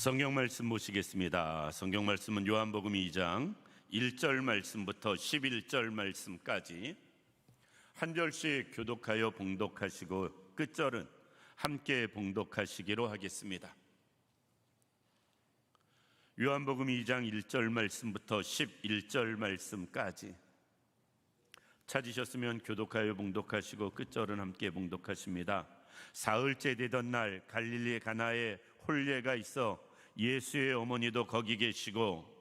성경 말씀 보시겠습니다. 성경 말씀은 요한복음 2장 1절 말씀부터 11절 말씀까지 한 절씩 교독하여 봉독하시고 끝절은 함께 봉독하시기로 하겠습니다. 요한복음 2장 1절 말씀부터 11절 말씀까지 찾으셨으면 교독하여 봉독하시고 끝절은 함께 봉독하십니다. 사흘째 되던 날 갈릴리 가나에 홀례가 있어 예수의 어머니도 거기 계시고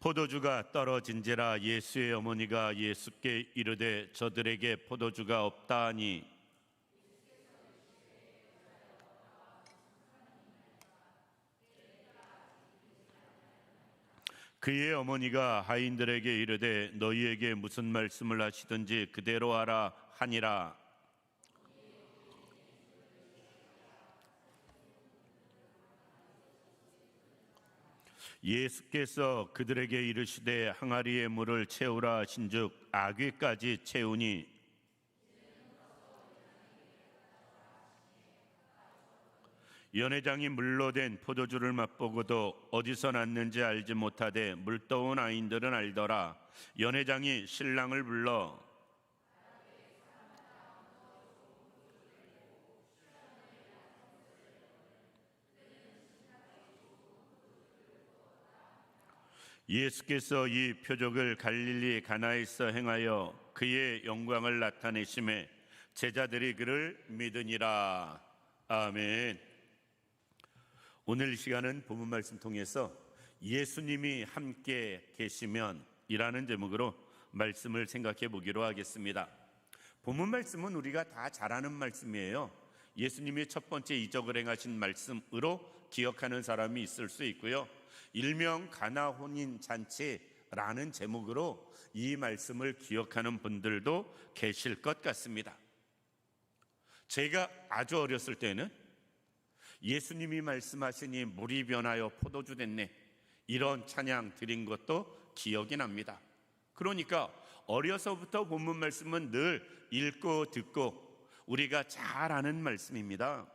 포도주가 떨어진지라 예수의 어머니가 예수께 이르되 저들에게 포도주가 없다 하니 그의 어머니가 하인들에게 이르되 너희에게 무슨 말씀을 하시든지 그대로 하라 하니라 예수께서 그들에게 이르시되 항아리에 물을 채우라 하신즉 아귀까지 채우니. 연회장이 물로 된 포도주를 맛보고도 어디서 났는지 알지 못하되 물떠온 아인들은 알더라. 연회장이 신랑을 불러 예수께서 이 표적을 갈릴리 가나에서 행하여 그의 영광을 나타내심에 제자들이 그를 믿으니라. 아멘. 오늘 시간은 본문 말씀 통해서 예수님이 함께 계시면 이라는 제목으로 말씀을 생각해 보기로 하겠습니다. 본문 말씀은 우리가 다 잘 아는 말씀이에요. 예수님이 첫 번째 이적을 행하신 말씀으로 기억하는 사람이 있을 수 있고요. 일명 가나 혼인 잔치라는 제목으로 이 말씀을 기억하는 분들도 계실 것 같습니다. 제가 아주 어렸을 때는 예수님이 말씀하시니 물이 변하여 포도주 됐네. 이런 찬양 드린 것도 기억이 납니다. 그러니까 어려서부터 본문 말씀은 늘 읽고 듣고 우리가 잘 아는 말씀입니다.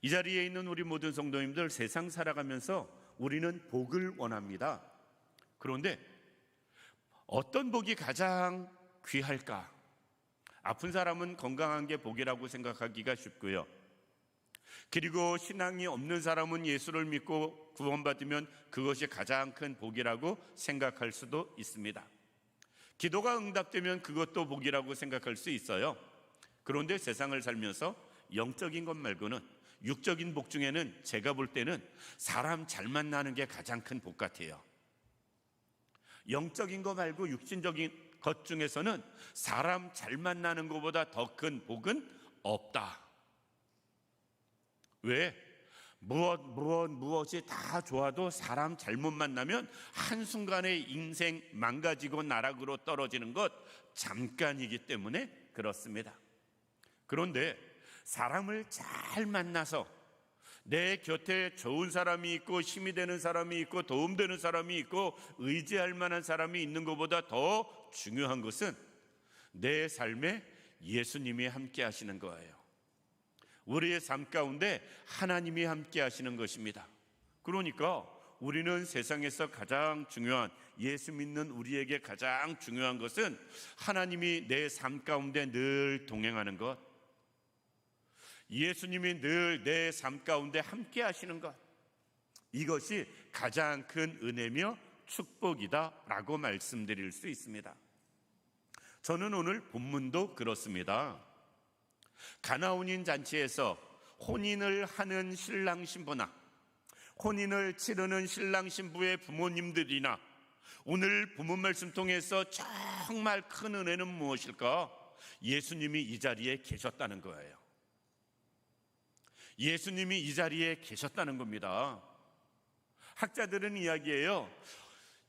이 자리에 있는 우리 모든 성도님들 세상 살아가면서 우리는 복을 원합니다. 그런데 어떤 복이 가장 귀할까? 아픈 사람은 건강한 게 복이라고 생각하기가 쉽고요. 그리고 신앙이 없는 사람은 예수를 믿고 구원받으면 그것이 가장 큰 복이라고 생각할 수도 있습니다. 기도가 응답되면 그것도 복이라고 생각할 수 있어요. 그런데 세상을 살면서 영적인 것 말고는 육적인 복 중에는 제가 볼 때는 사람 잘 만나는 게 가장 큰 복 같아요. 영적인 거 말고 육신적인 것 중에서는 사람 잘 만나는 것보다 더 큰 복은 없다. 왜? 무엇, 무엇, 무엇이 다 좋아도 사람 잘못 만나면 한순간에 인생 망가지고 나락으로 떨어지는 것 잠깐이기 때문에 그렇습니다. 그런데 사람을 잘 만나서 내 곁에 좋은 사람이 있고 힘이 되는 사람이 있고 도움되는 사람이 있고 의지할 만한 사람이 있는 것보다 더 중요한 것은 내 삶에 예수님이 함께 하시는 거예요. 우리의 삶 가운데 하나님이 함께 하시는 것입니다. 그러니까 우리는 세상에서 가장 중요한 예수 믿는 우리에게 가장 중요한 것은 하나님이 내 삶 가운데 늘 동행하는 것. 예수님이 늘 내 삶 가운데 함께 하시는 것. 이것이 가장 큰 은혜며 축복이다라고 말씀드릴 수 있습니다. 저는 오늘 본문도 그렇습니다. 가나혼인 잔치에서 혼인을 하는 신랑 신부나 혼인을 치르는 신랑 신부의 부모님들이나 오늘 본문 말씀 통해서 정말 큰 은혜는 무엇일까? 예수님이 이 자리에 계셨다는 거예요. 예수님이 이 자리에 계셨다는 겁니다. 학자들은 이야기해요.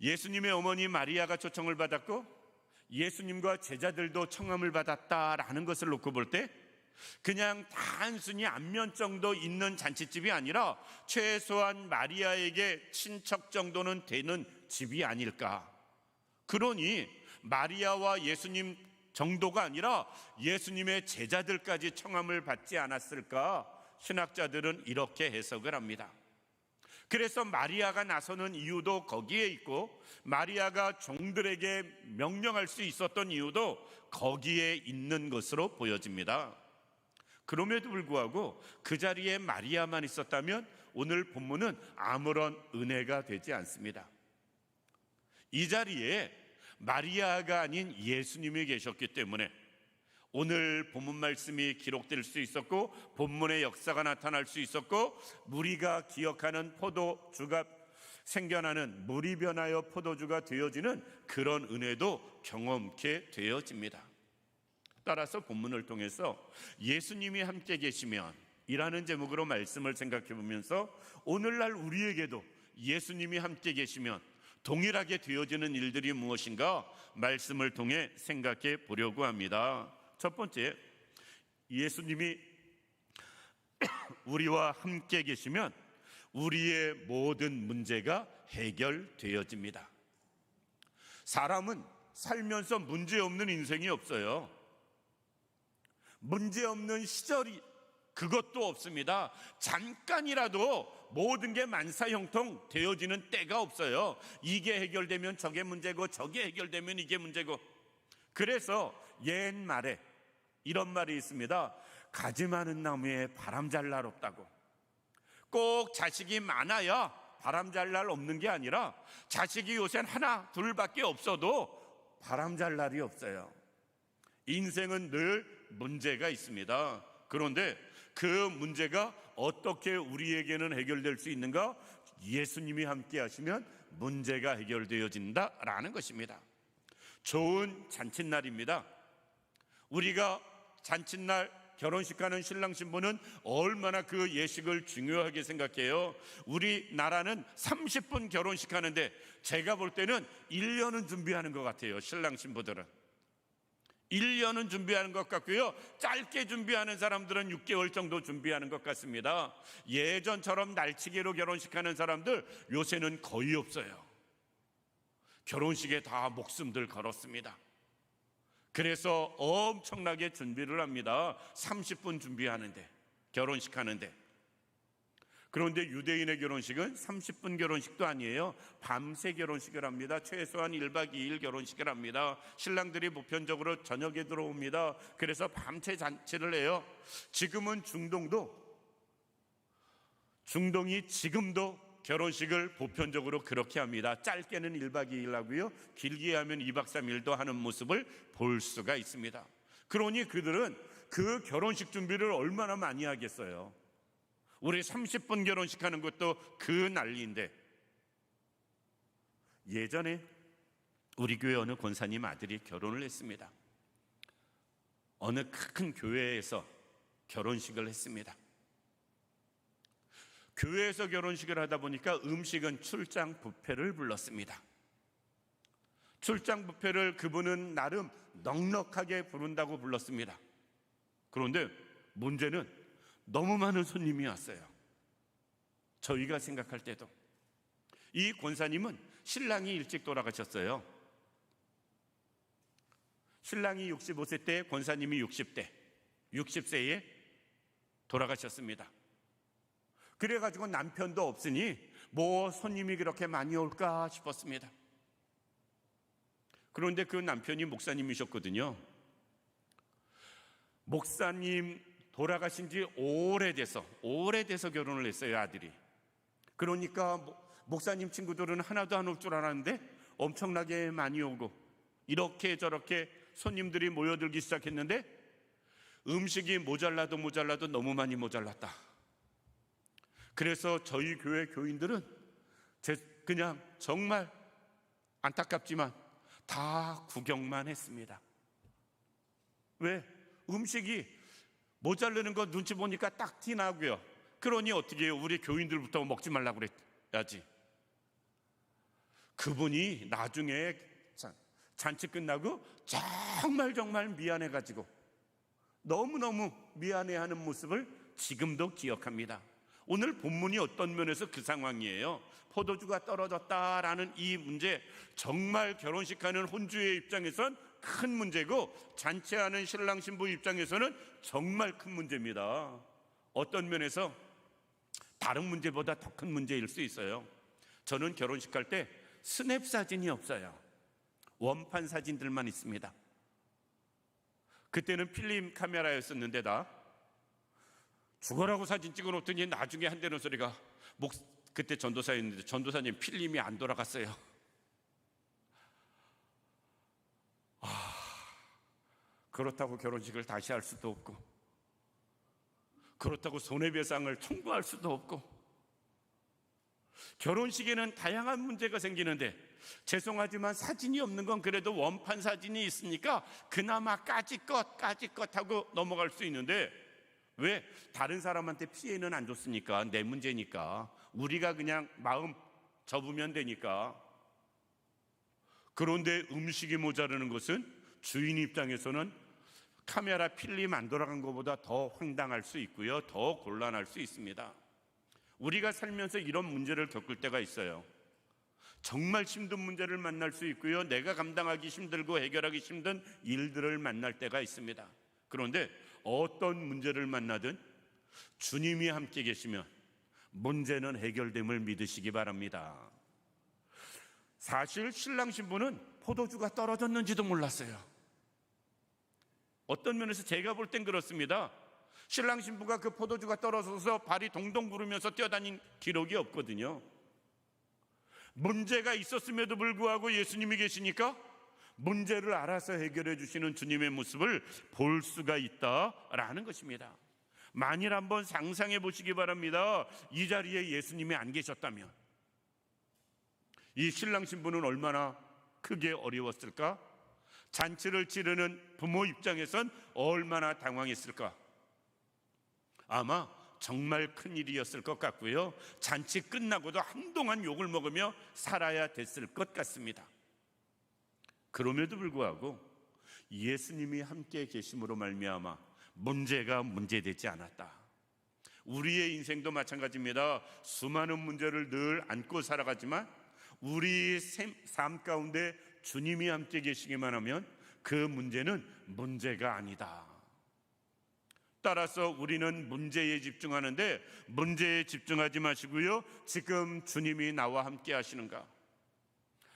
예수님의 어머니 마리아가 초청을 받았고 예수님과 제자들도 청함을 받았다라는 것을 놓고 볼 때 그냥 단순히 안면 정도 있는 잔치집이 아니라 최소한 마리아에게 친척 정도는 되는 집이 아닐까. 그러니 마리아와 예수님 정도가 아니라 예수님의 제자들까지 청함을 받지 않았을까? 신학자들은 이렇게 해석을 합니다. 그래서 마리아가 나서는 이유도 거기에 있고 마리아가 종들에게 명령할 수 있었던 이유도 거기에 있는 것으로 보여집니다. 그럼에도 불구하고 그 자리에 마리아만 있었다면 오늘 본문은 아무런 은혜가 되지 않습니다. 이 자리에 마리아가 아닌 예수님이 계셨기 때문에 오늘 본문 말씀이 기록될 수 있었고 본문의 역사가 나타날 수 있었고 우리가 기억하는 포도주가 생겨나는 물이 변하여 포도주가 되어지는 그런 은혜도 경험케 되어집니다. 따라서 본문을 통해서 예수님이 함께 계시면 이라는 제목으로 말씀을 생각해 보면서 오늘날 우리에게도 예수님이 함께 계시면 동일하게 되어지는 일들이 무엇인가 말씀을 통해 생각해 보려고 합니다. 첫 번째, 예수님이 우리와 함께 계시면 우리의 모든 문제가 해결되어집니다. 사람은 살면서 문제 없는 인생이 없어요. 문제 없는 시절이 그것도 없습니다. 잠깐이라도 모든 게 만사형통 되어지는 때가 없어요. 이게 해결되면 저게 문제고 저게 해결되면 이게 문제고. 그래서 옛말에 이런 말이 있습니다. 가지 많은 나무에 바람 잘 날 없다고. 꼭 자식이 많아야 바람 잘 날 없는 게 아니라 자식이 요새는 하나, 둘밖에 없어도 바람 잘 날이 없어요. 인생은 늘 문제가 있습니다. 그런데 그 문제가 어떻게 우리에게는 해결될 수 있는가? 예수님이 함께 하시면 문제가 해결되어진다라는 것입니다. 좋은 잔칫날입니다. 우리가 잔칫날 결혼식 가는 신랑 신부는 얼마나 그 예식을 중요하게 생각해요. 우리나라는 30분 결혼식 하는데 제가 볼 때는 1년은 준비하는 것 같아요. 신랑 신부들은. 1년은 준비하는 것 같고요. 짧게 준비하는 사람들은 6개월 정도 준비하는 것 같습니다. 예전처럼 날치기로 결혼식 하는 사람들 요새는 거의 없어요. 결혼식에 다 목숨들 걸었습니다. 그래서 엄청나게 준비를 합니다. 30분 준비하는데, 결혼식 하는데. 그런데 유대인의 결혼식은 30분 결혼식도 아니에요. 밤새 결혼식을 합니다. 최소한 1박 2일 결혼식을 합니다. 신랑들이 보편적으로 저녁에 들어옵니다. 그래서 밤새 잔치를 해요. 지금은 중동도 중동이 지금도 결혼식을 보편적으로 그렇게 합니다. 짧게는 1박 2일 하고요. 길게 하면 2박 3일도 하는 모습을 볼 수가 있습니다. 그러니 그들은 그 결혼식 준비를 얼마나 많이 하겠어요. 우리 30분 결혼식 하는 것도 그 난리인데 예전에 우리 교회 어느 권사님 아들이 결혼을 했습니다. 어느 큰 교회에서 결혼식을 했습니다. 교회에서 결혼식을 하다 보니까 음식은 출장 뷔페를 불렀습니다. 출장 뷔페를 그분은 나름 넉넉하게 부른다고 불렀습니다. 그런데 문제는 너무 많은 손님이 왔어요. 저희가 생각할 때도 이 권사님은 신랑이 일찍 돌아가셨어요. 신랑이 65세 때 권사님이 60대, 60세에 돌아가셨습니다. 그래가지고 남편도 없으니 뭐 손님이 그렇게 많이 올까 싶었습니다. 그런데 그 남편이 목사님이셨거든요. 목사님 돌아가신 지 오래돼서 오래돼서 결혼을 했어요 아들이. 그러니까 목사님 친구들은 하나도 안 올 줄 알았는데 엄청나게 많이 오고 이렇게 저렇게 손님들이 모여들기 시작했는데 음식이 모자라도 모자라도 너무 많이 모자랐다. 그래서 저희 교회 교인들은 제 그냥 정말 안타깝지만 다 구경만 했습니다. 왜? 음식이 모자르는 거 눈치 보니까 딱 티나고요. 그러니 어떻게 해요? 우리 교인들부터 먹지 말라고 그랬야지. 그분이 나중에 잔치 끝나고 정말 정말 미안해가지고 너무너무 미안해하는 모습을 지금도 기억합니다. 오늘 본문이 어떤 면에서 그 상황이에요. 포도주가 떨어졌다라는 이 문제 정말 결혼식하는 혼주의 입장에선 큰 문제고 잔치하는 신랑 신부 입장에서는 정말 큰 문제입니다. 어떤 면에서 다른 문제보다 더 큰 문제일 수 있어요. 저는 결혼식 할 때 스냅 사진이 없어요. 원판 사진들만 있습니다. 그때는 필름 카메라였었는데 다 죽어라고 사진 찍어 놓더니 나중에 한대는 소리가 목 그때 전도사였는데 전도사님 필름이 안 돌아갔어요. 아 그렇다고 결혼식을 다시 할 수도 없고 그렇다고 손해배상을 청구할 수도 없고 결혼식에는 다양한 문제가 생기는데 죄송하지만 사진이 없는 건 그래도 원판 사진이 있으니까 그나마 까짓것 까짓것 하고 넘어갈 수 있는데 왜 다른 사람한테 피해는 안 줬으니까 내 문제니까 우리가 그냥 마음 접으면 되니까 그런데 음식이 모자르는 것은 주인 입장에서는 카메라 필름 안 돌아간 것보다 더 황당할 수 있고요 더 곤란할 수 있습니다 우리가 살면서 이런 문제를 겪을 때가 있어요 정말 힘든 문제를 만날 수 있고요. 내가 감당하기 힘들고 해결하기 힘든 일들을 만날 때가 있습니다. 그런데 어떤 문제를 만나든 주님이 함께 계시면 문제는 해결됨을 믿으시기 바랍니다. 사실 신랑 신부는 포도주가 떨어졌는지도 몰랐어요. 어떤 면에서 제가 볼 땐 그렇습니다. 신랑 신부가 그 포도주가 떨어져서 발이 동동 구르면서 뛰어다닌 기록이 없거든요. 문제가 있었음에도 불구하고 예수님이 계시니까 문제를 알아서 해결해 주시는 주님의 모습을 볼 수가 있다라는 것입니다. 만일 한번 상상해 보시기 바랍니다. 이 자리에 예수님이 안 계셨다면 이 신랑 신부는 얼마나 크게 어려웠을까? 잔치를 치르는 부모 입장에선 얼마나 당황했을까? 아마 정말 큰 일이었을 것 같고요. 잔치 끝나고도 한동안 욕을 먹으며 살아야 됐을 것 같습니다. 그럼에도 불구하고 예수님이 함께 계심으로 말미암아 문제가 문제되지 않았다. 우리의 인생도 마찬가지입니다. 수많은 문제를 늘 안고 살아가지만 우리 삶 가운데 주님이 함께 계시기만 하면 그 문제는 문제가 아니다. 따라서 우리는 문제에 집중하는데 문제에 집중하지 마시고요. 지금 주님이 나와 함께 하시는가?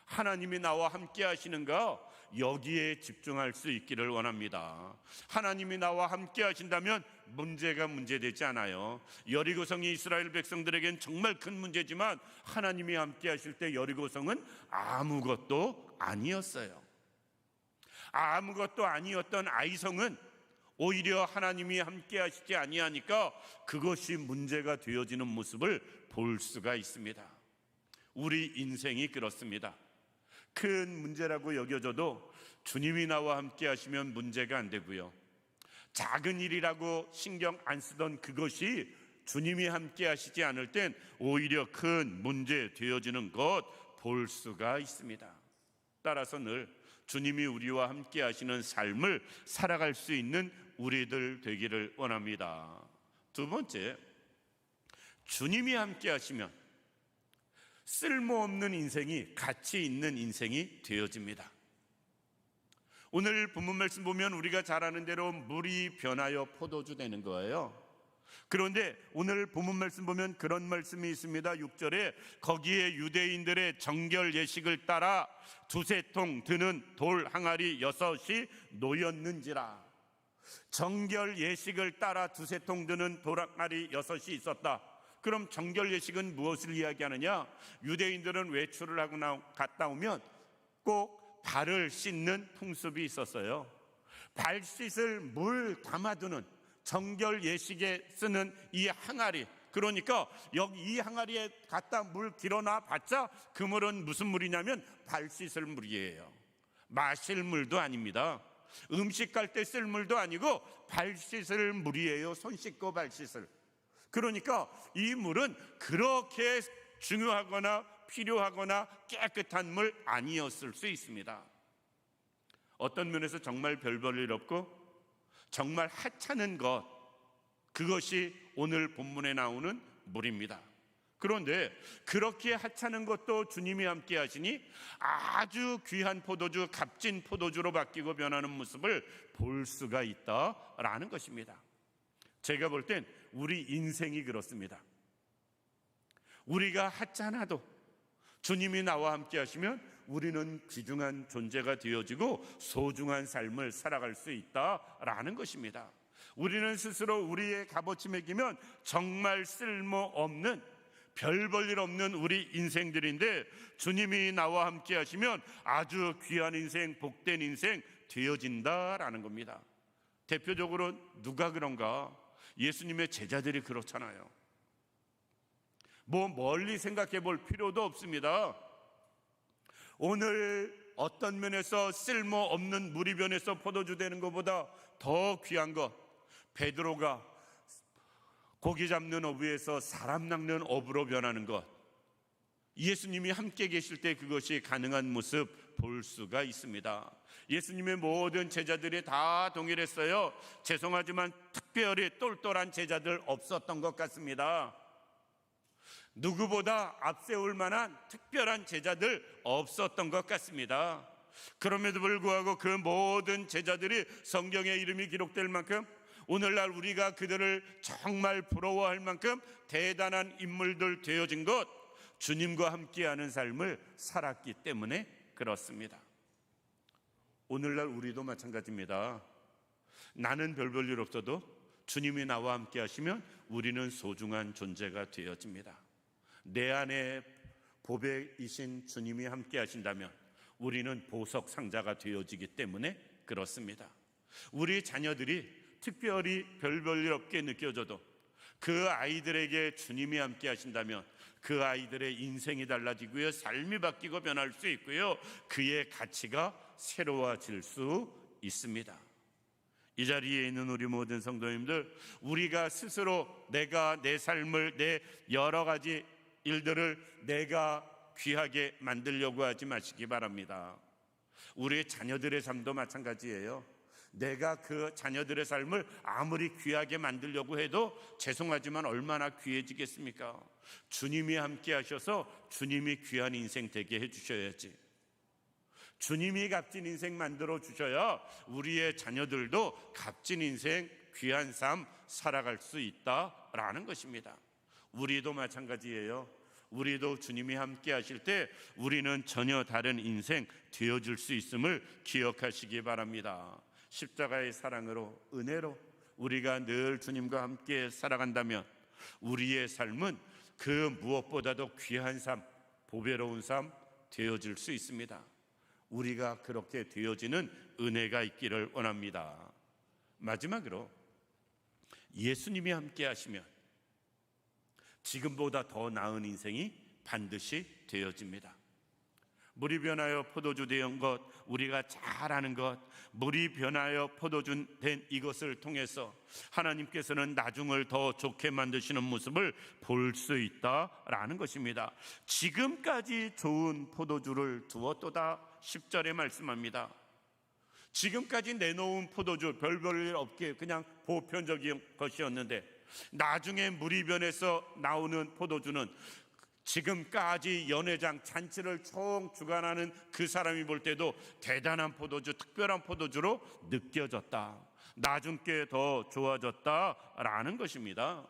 하나님이 나와 함께 하시는가? 여기에 집중할 수 있기를 원합니다. 하나님이 나와 함께 하신다면 문제가 문제되지 않아요. 여리고성이 이스라엘 백성들에겐 정말 큰 문제지만 하나님이 함께 하실 때 여리고성은 아무것도 아니었어요. 아무것도 아니었던 아이성은 오히려 하나님이 함께 하시지 아니하니까 그것이 문제가 되어지는 모습을 볼 수가 있습니다. 우리 인생이 그렇습니다. 큰 문제라고 여겨져도 주님이 나와 함께 하시면 문제가 안 되고요. 작은 일이라고 신경 안 쓰던 그것이 주님이 함께 하시지 않을 땐 오히려 큰 문제 되어지는 것 볼 수가 있습니다. 따라서 늘 주님이 우리와 함께 하시는 삶을 살아갈 수 있는 우리들 되기를 원합니다. 두 번째, 주님이 함께 하시면 쓸모없는 인생이 가치 있는 인생이 되어집니다. 오늘 본문 말씀 보면 우리가 잘 아는 대로 물이 변하여 포도주 되는 거예요. 그런데 오늘 본문 말씀 보면 그런 말씀이 있습니다. 6절에 거기에 유대인들의 정결 예식을 따라 두세 통 드는 돌 항아리 여섯이 놓였는지라. 정결 예식을 따라 두세 통 드는 돌 항아리 여섯이 있었다. 그럼 정결 예식은 무엇을 이야기하느냐? 유대인들은 외출을 하고 나, 갔다 오면 꼭 발을 씻는 풍습이 있었어요. 발 씻을 물 담아두는 정결 예식에 쓰는 이 항아리. 그러니까 여기 이 항아리에 갖다 물 길어놔 봤자 그 물은 무슨 물이냐면 발 씻을 물이에요. 마실 물도 아닙니다. 음식 갈 때 쓸 물도 아니고 발 씻을 물이에요. 손 씻고 발 씻을 그러니까 이 물은 그렇게 중요하거나 필요하거나 깨끗한 물 아니었을 수 있습니다 어떤 면에서 정말 별볼일 없고 정말 하찮은 것 그것이 오늘 본문에 나오는 물입니다. 그런데 그렇게 하찮은 것도 주님이 함께 하시니 아주 귀한 포도주, 값진 포도주로 바뀌고 변하는 모습을 볼 수가 있다라는 것입니다. 제가 볼 땐 우리 인생이 그렇습니다. 우리가 하찮아도 주님이 나와 함께 하시면 우리는 귀중한 존재가 되어지고 소중한 삶을 살아갈 수 있다라는 것입니다. 우리는 스스로 우리의 값어치 매기면 정말 쓸모 없는 별 볼 일 없는 우리 인생들인데 주님이 나와 함께 하시면 아주 귀한 인생, 복된 인생 되어진다라는 겁니다. 대표적으로 누가 그런가? 예수님의 제자들이 그렇잖아요. 뭐 멀리 생각해 볼 필요도 없습니다. 오늘 어떤 면에서 쓸모 없는 무리변에서 포도주 되는 것보다 더 귀한 것 베드로가 고기 잡는 어부에서 사람 낚는 어부로 변하는 것 예수님이 함께 계실 때 그것이 가능한 모습 볼 수가 있습니다. 예수님의 모든 제자들이 다 동일했어요. 죄송하지만 특별히 똘똘한 제자들 없었던 것 같습니다. 누구보다 앞세울 만한 특별한 제자들 없었던 것 같습니다. 그럼에도 불구하고 그 모든 제자들이 성경의 이름이 기록될 만큼 오늘날 우리가 그들을 정말 부러워할 만큼 대단한 인물들 되어진 것 주님과 함께하는 삶을 살았기 때문에 그렇습니다. 오늘날 우리도 마찬가지입니다. 나는 별 볼 일 없어도 주님이 나와 함께 하시면 우리는 소중한 존재가 되어집니다. 내 안에 보배이신 주님이 함께 하신다면 우리는 보석 상자가 되어지기 때문에 그렇습니다. 우리 자녀들이 특별히 별 볼 일 없게 느껴져도 그 아이들에게 주님이 함께 하신다면 그 아이들의 인생이 달라지고요. 삶이 바뀌고 변할 수 있고요. 그의 가치가 새로워질 수 있습니다. 이 자리에 있는 우리 모든 성도님들, 우리가 스스로 내가 내 삶을 내 여러 가지 일들을 내가 귀하게 만들려고 하지 마시기 바랍니다. 우리 자녀들의 삶도 마찬가지예요. 내가 그 자녀들의 삶을 아무리 귀하게 만들려고 해도 죄송하지만 얼마나 귀해지겠습니까? 주님이 함께 하셔서 주님이 귀한 인생 되게 해 주셔야지. 주님이 값진 인생 만들어 주셔야 우리의 자녀들도 값진 인생, 귀한 삶 살아갈 수 있다라는 것입니다. 우리도 마찬가지예요. 우리도 주님이 함께 하실 때 우리는 전혀 다른 인생 되어질 수 있음을 기억하시기 바랍니다. 십자가의 사랑으로 은혜로 우리가 늘 주님과 함께 살아간다면 우리의 삶은 그 무엇보다도 귀한 삶, 보배로운 삶 되어질 수 있습니다. 우리가 그렇게 되어지는 은혜가 있기를 원합니다. 마지막으로 예수님이 함께 하시면 지금보다 더 나은 인생이 반드시 되어집니다. 물이 변하여 포도주 된 것, 우리가 잘 아는 것, 물이 변하여 포도주 된 이것을 통해서 하나님께서는 나중을 더 좋게 만드시는 모습을 볼 수 있다라는 것입니다. 지금까지 좋은 포도주를 두었도다 10절에 말씀합니다. 지금까지 내놓은 포도주 별별 일 없게 그냥 보편적인 것이었는데 나중에 물이 변해서 나오는 포도주는 지금까지 연회장 잔치를 총 주관하는 그 사람이 볼 때도 대단한 포도주, 특별한 포도주로 느껴졌다. 나중께 더 좋아졌다라는 것입니다.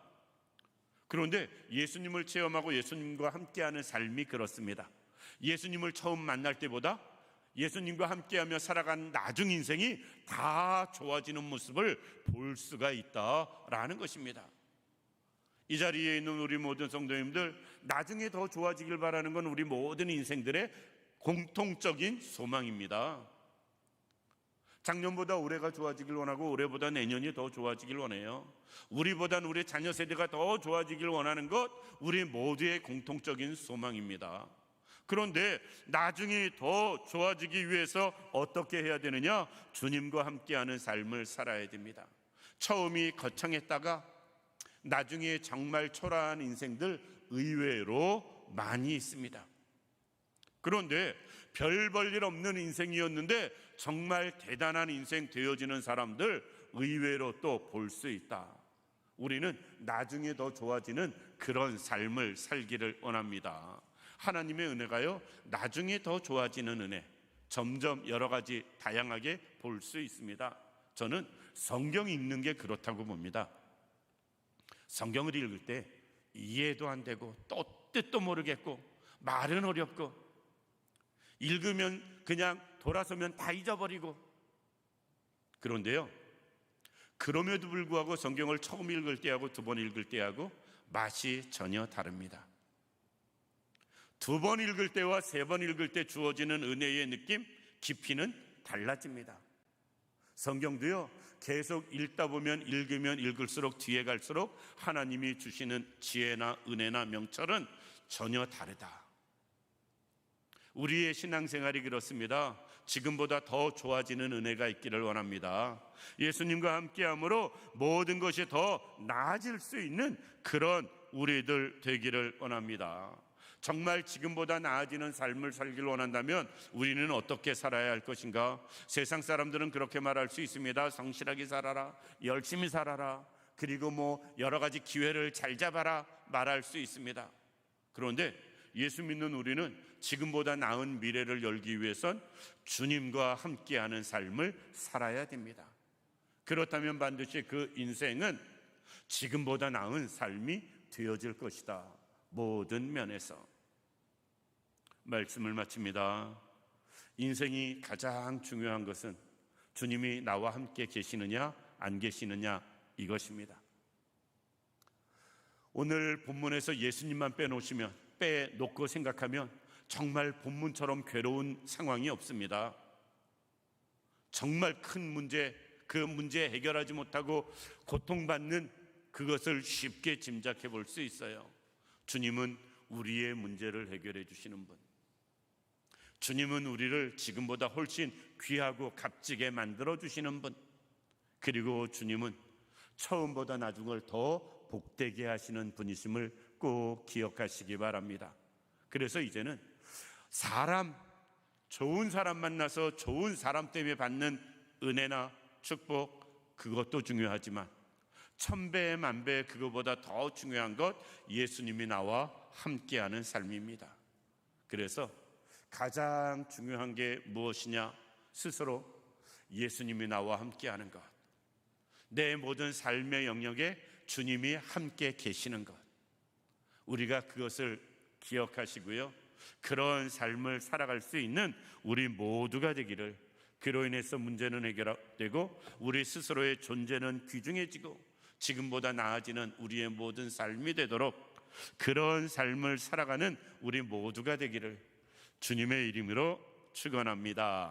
그런데 예수님을 체험하고 예수님과 함께하는 삶이 그렇습니다. 예수님을 처음 만날 때보다 예수님과 함께하며 살아간 나중 인생이 다 좋아지는 모습을 볼 수가 있다라는 것입니다. 이 자리에 있는 우리 모든 성도님들 나중에 더 좋아지길 바라는 건 우리 모든 인생들의 공통적인 소망입니다. 작년보다 올해가 좋아지길 원하고 올해보다 내년이 더 좋아지길 원해요. 우리보단 우리 자녀 세대가 더 좋아지길 원하는 것 우리 모두의 공통적인 소망입니다. 그런데 나중에 더 좋아지기 위해서 어떻게 해야 되느냐? 주님과 함께하는 삶을 살아야 됩니다. 처음이 거창했다가 나중에 정말 초라한 인생들 의외로 많이 있습니다. 그런데 별 볼 일 없는 인생이었는데 정말 대단한 인생 되어지는 사람들 의외로 또 볼 수 있다. 우리는 나중에 더 좋아지는 그런 삶을 살기를 원합니다. 하나님의 은혜가요, 나중에 더 좋아지는 은혜, 점점 여러 가지 다양하게 볼 수 있습니다. 저는 성경 읽는 게 그렇다고 봅니다. 성경을 읽을 때 이해도 안 되고 또 뜻도 모르겠고 말은 어렵고 읽으면 그냥 돌아서면 다 잊어버리고 그런데요. 그럼에도 불구하고 성경을 처음 읽을 때하고 두 번 읽을 때하고 맛이 전혀 다릅니다. 두 번 읽을 때와 세 번 읽을 때 주어지는 은혜의 느낌, 깊이는 달라집니다. 성경도요, 계속 읽다 보면 읽으면 읽을수록 뒤에 갈수록 하나님이 주시는 지혜나 은혜나 명철은 전혀 다르다. 우리의 신앙생활이 그렇습니다. 지금보다 더 좋아지는 은혜가 있기를 원합니다. 예수님과 함께함으로 모든 것이 더 나아질 수 있는 그런 우리들 되기를 원합니다. 정말 지금보다 나아지는 삶을 살기를 원한다면 우리는 어떻게 살아야 할 것인가? 세상 사람들은 그렇게 말할 수 있습니다. 성실하게 살아라, 열심히 살아라, 그리고 뭐 여러 가지 기회를 잘 잡아라 말할 수 있습니다. 그런데 예수 믿는 우리는 지금보다 나은 미래를 열기 위해선 주님과 함께하는 삶을 살아야 됩니다. 그렇다면 반드시 그 인생은 지금보다 나은 삶이 되어질 것이다. 모든 면에서 말씀을 마칩니다. 인생이 가장 중요한 것은 주님이 나와 함께 계시느냐 안 계시느냐 이것입니다. 오늘 본문에서 예수님만 빼놓으시면 빼놓고 생각하면 정말 본문처럼 괴로운 상황이 없습니다. 정말 큰 문제, 그 문제 해결하지 못하고 고통받는 그것을 쉽게 짐작해 볼 수 있어요. 주님은 우리의 문제를 해결해 주시는 분. 주님은 우리를 지금보다 훨씬 귀하고 값지게 만들어 주시는 분. 그리고 주님은 처음보다 나중을 더 복되게 하시는 분이심을 꼭 기억하시기 바랍니다. 그래서 이제는 사람, 좋은 사람 만나서 좋은 사람 때문에 받는 은혜나 축복, 그것도 중요하지만 천배 만배 그거보다 더 중요한 것 예수님이 나와 함께하는 삶입니다. 그래서 가장 중요한 게 무엇이냐? 스스로 예수님이 나와 함께하는 것. 내 모든 삶의 영역에 주님이 함께 계시는 것. 우리가 그것을 기억하시고요. 그런 삶을 살아갈 수 있는 우리 모두가 되기를 그로 인해서 문제는 해결되고 우리 스스로의 존재는 귀중해지고 지금보다 나아지는 우리의 모든 삶이 되도록 그런 삶을 살아가는 우리 모두가 되기를 주님의 이름으로 축원합니다.